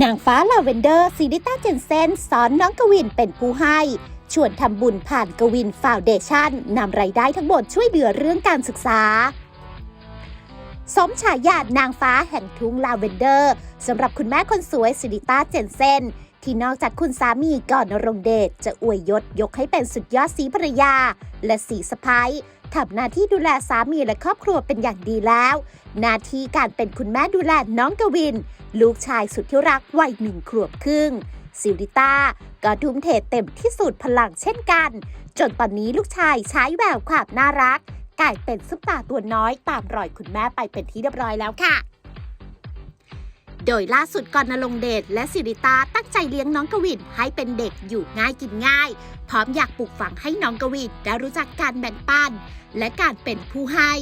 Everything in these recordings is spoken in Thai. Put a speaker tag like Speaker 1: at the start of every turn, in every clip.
Speaker 1: นางฟ้าลาเวนเดอร์ซิดิต้าเจนเซนสอนน้องกวินเป็นผู้ให้ ชวนทำบุญผ่านกวินฟาวเดชั่นนำไรายได้ทั้งหมดช่วยเหลือเรื่องการศึกษา สมฉายานางฟ้าแห่งทุ่งลาเวนเดอร์สำหรับคุณแม่คนสวยซิดิต้าเจนเซน ที่นอกจากคุณสามีก่อนนรงเดชจะอวยยศยกให้เป็นสุดยอดสีภรรยา และสีสะพ้ายทำหน้าที่ดูแลสามีและครอบครัวเป็นอย่างดีแล้ว หน้าที่การเป็นคุณแม่ดูแลน้องกวิน ลูกชายสุดที่รักวัยหนึ่งขวบครึ่งซิริต้าก็ทุ่มเทเต็มที่สุดพลังเช่นกัน จนตอนนี้ลูกชายใช้แววความน่ารัก กลายเป็นซุปตาตัวน้อยตามรอยคุณแม่ไปเป็นที่เรียบร้อยแล้วค่ะ โดยล่าสุดก่อนนรงเดชและสิริตาตั้งใจเลี้ยงน้องกวินให้เป็นเด็กอยู่ง่ายกินง่าย พร้อมอยากปลูกฝังให้น้องกวินได้รู้จักการแบ่งปัน และการเป็นผู้ให้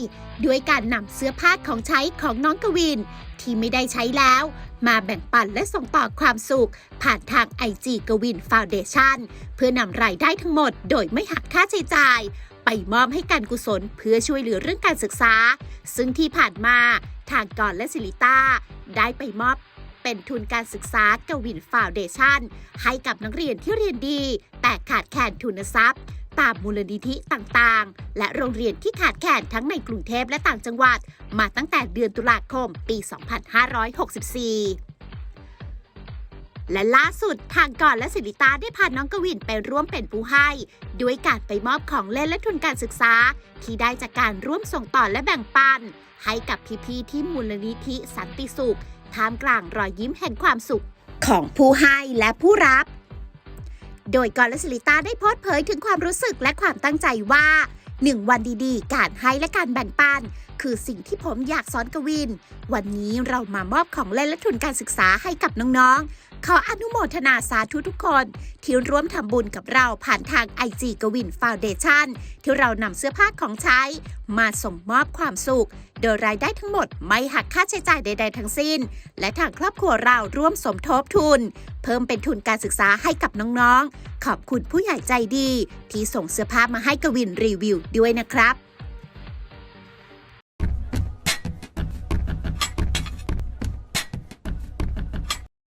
Speaker 1: ด้วยการนำเสื้อผ้าของใช้ของน้องกวิน ที่ไม่ได้ใช้แล้ว มาแบ่งปันและส่งต่อความสุข ผ่านทาง IG กวินฟาวเดชั่นเพื่อนำรายได้ทั้งหมด โดยไม่หักค่าใช้จ่าย ไปมอบให้การกุศลเพื่อช่วยเหลือเรื่องการศึกษา ซึ่งที่ผ่านมาทางกอนและสิริตา ได้ไปมอบเป็นทุนการศึกษากวินฟาวเดชั่นให้กับนักเรียนที่เรียนดี แต่ขาดแคลนทุนทรัพย์ ตามมูลนิธิต่างๆ และโรงเรียนที่ขาดแคลนทั้งในกรุงเทพและต่างจังหวัด มาตั้งแต่เดือนตุลาคมปี 2564 และล่าสุดทางก่อนและสิริตาได้พาน้องกวินไปร่วมเป็นผู้ให้ ด้วยการไปมอบของเล่นและทุนการศึกษา ที่ได้จากการร่วมส่งต่อและแบ่งปัน ให้กับพี่ๆที่มูลนิธิสันติสุขท่ามกลางรอยยิ้มแห่งความสุขของผู้ให้และผู้รับ โดยก่อนและสิริตาได้โพสต์เผยถึงความรู้สึกและความตั้งใจว่าหนึ่งวันดีๆ การให้และการแบ่งปัน คือสิ่งที่ผมอยากสอนกวิน วันนี้เรามามอบของเล่นและทุนการศึกษาให้กับน้องๆ ขออนุโมทนาสาธุทุกคน ที่ร่วมทำบุญกับเราผ่านทาง IG กวินฟาวเดชั่นที่เรานำเสื้อผ้าของใช้ มาส่งมอบความสุข โดยรายได้ทั้งหมดไม่หักค่าใช้จ่ายใด ๆ ทั้งสิ้น และทางครอบครัวเราร่วมสมทบทุน เพิ่มเป็นทุนการศึกษาให้กับน้องๆ ขอบคุณผู้ใหญ่ใจดี ที่ส่งเสื้อผ้ามาให้กวินรีวิวด้วยนะครับ